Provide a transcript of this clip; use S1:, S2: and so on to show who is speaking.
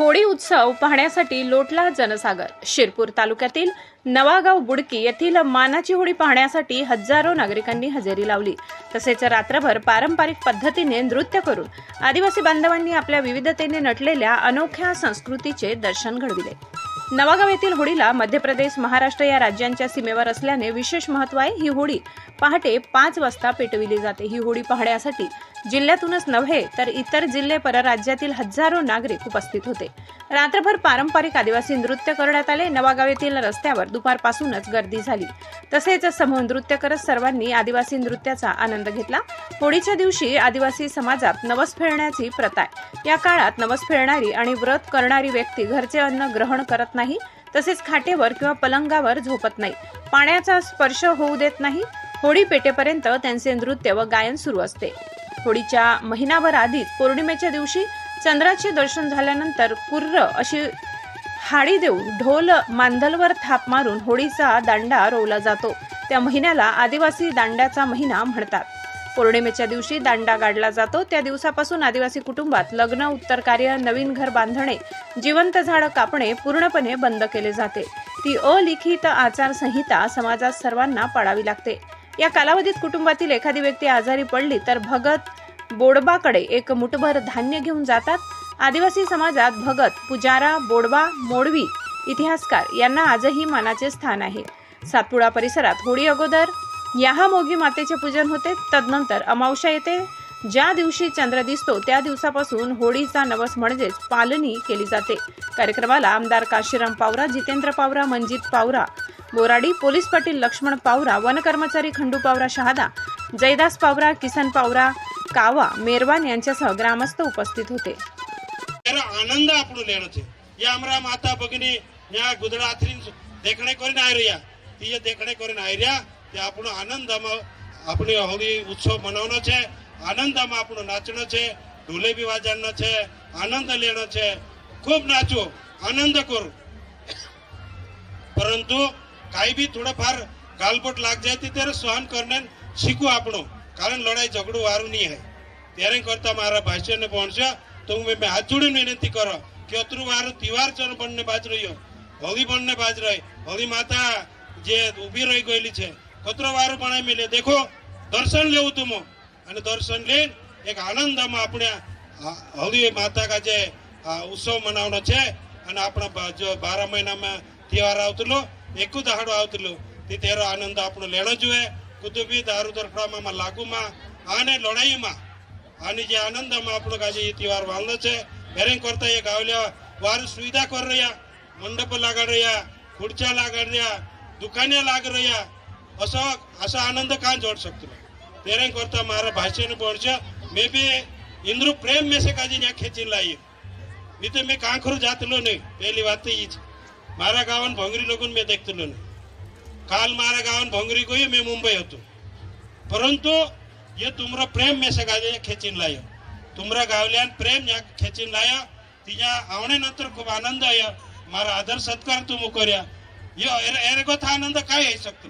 S1: होळी उत्सव पाहण्यासाठी लोटला जनसागर शिरपूर तालुक्यातील नवागाव बुडकी येथील मानाची होळी पाहण्यासाठी हजारो नागरिकांनी हजेरी लावली. तसेच रात्रभर पारंपरिक पद्धतीने नृत्य करून आदिवासी बांधवांनी आपल्या विविधतेने नटलेल्या अनोख्या संस्कृतीचे दर्शन घडविले. नवागाव येथील होळीला मध्य प्रदेश महाराष्ट्र या राज्यांच्या सीमेवर असल्याने विशेष महत्त्व आहे ही होळी पहाटे पाच वाजता पेटविली जाते. ही होळी पाहण्यासाठी जिल्ह्यातूनच नव्हे तर इतर जिल्हे परराज्यातील हजारो नागरिक उपस्थित होते. रात्रभर पारंपरिक आदिवासी नृत्य करण्यात आले. नवागाव येथील रस्त्यावर दुपारपासूनच गर्दी झाली. तसेच समूह नृत्य करत सर्वांनी आदिवासी नृत्याचा आनंद घेतला. होळीच्या दिवशी आदिवासी समाजात नवस फेळण्याची प्रथा आहे. या काळात नवस फेडणारी आणि व्रत करणारी व्यक्ती घरचे अन्न ग्रहण करत नाही तसेच खाटेवर किंवा पलंगावर झोपत नाही. पाण्याचा स्पर्श होऊ देत नाही होळी पेटेपर्यंत त्यांचे नृत्य व गायन सुरू असते. होळीच्या महिनाभर आधीच पौर्णिमेच्या दिवशी चंद्राचे दर्शन झाल्यानंतर कुर्र अशी हाडी देऊन ढोल मांदलवर थाप मारून होळीचा दांडा रोवला जातो. त्या महिन्याला आदिवासी दांड्याचा महिना म्हणतात. पौर्णिमेच्या दिवशी दांडा गाडला जातो. त्या दिवसापासून आदिवासी कुटुंबात लग्न उत्तर कार्य नवीन घर बांधणे जिवंत झाडं कापणे पूर्णपणे बंद केले जाते. ती अलिखित आचारसंहिता समाजात सर्वांना पाळावी लागते. या कालावधीत कुटुंबातील एखादी व्यक्ती आजारी पडली तर भगत बोडबाकडे एक मुठभर धान्य घेऊन जातात. आदिवासी समाजात भगत पुजारा बोडबा मोडवी इतिहासकार यांना आजही मानाचे स्थान आहे. सातपुडा परिसरात होळी अगोदर याहा मोगी मातेचे पूजन होते. तदनंतर अमावश्या येते. ज्या दिवशी चंद्र दिसतो त्या दिवसापासून होळीचा नवस म्हणजेच पालनी केली जाते. कार्यक्रमाला आमदार काशीराम पावरा जितेंद्र पावरा मंजित पावरा बोराडी पोलीस पाटील लक्ष्मण पावरा वन कर्मचारी खंडू पावरा शहादा जयदास पावरा किसन पावरा कावा मेरवान यांच्यासह ग्रामस्थ उपस्थित होते
S2: ત્યારે આનંદ આપણું લેણો છે એ અમારા માતા ભગની ત્યાં ગુજરાતની દેખણે કરીને આવી રહ્યા તે દેખણે કરીને આવી રહ્યા તે આપણો આનંદમાં આપણે હોળી ઉત્સવ મનાવવાનો છે આનંદમાં આપણો નાચનો છે ઢોલે બી વાજાડનો છે આનંદ લેણો છે ખૂબ નાચો આનંદ કરો परंतु काही बी थोडंफार गालबोट लाग जाए ते ત્યારે સહન કરને શીખવું આપણું કારણ લડાઈ ઝઘડું વારું નહીં હે ત્યારે કરતા મારા ભાષ્યને પહોંચશે તો હું મેં હાથ જોડીને વિનંતી કરો કે અતરું વારું તિવાર ચણ બંને બાજ રહ્યો હોળી બંને બાજ રહી હોળી માતા જે ઊભી રહી ગયેલી છે કતરો વારું પણ મેલે દેખો દર્શન લેવું તું અને દર્શન લઈને એક આનંદમાં આપણે આ હોળી માતા કા જે આ ઉત્સવ મનાવવાનો છે અને આપણા બા- જો બારા મહિનામાં તહેવાર આવતલો એક દહાડો આવતેલું. તે તેરો આનંદ આપણો લેણો જોઈએ કુદુબી દારૂ તરફડામાં લાગુમાં. આને લડાઈમાં. આની જે આનંદમાં આપણો આજે એ તહેવાર વાંધો છે. બેરેન કરતા એ ગાવલ્યા વાર સુવિધા કર રહ્યા. મંડપ લગાડ રહ્યા, ખુરચા લાગડ રહ્યા, દુકાને લાગ રહ્યા. અસો આશા આનંદ કાં જોડ શકતો તેરેન કરતા મારા ભાષ્યને પહોંચ્યો મેં બી ઇન્દ્રુ પ્રેમ મેં સે કાજી ત્યાં ખેંચી લાવી નહીં તો મેં કાંખરું જાતલું નહીં. પહેલી વાત તો એ છે मारा गावन ભંગરી લગુન મેં દેખતું काल मारा गावन भंगरी गोय मी मुंबई होतो परंतु ये तुमरा प्रेम मे सगळे खेचीन लाय तुमरा गावल्यान प्रेम या खेचीन लाय तिच्या आवणे तर खूप आनंद आय मारा आदर सत्कार तुम्ही कर्या यो एरगो था आनंद काय येऊ शकतो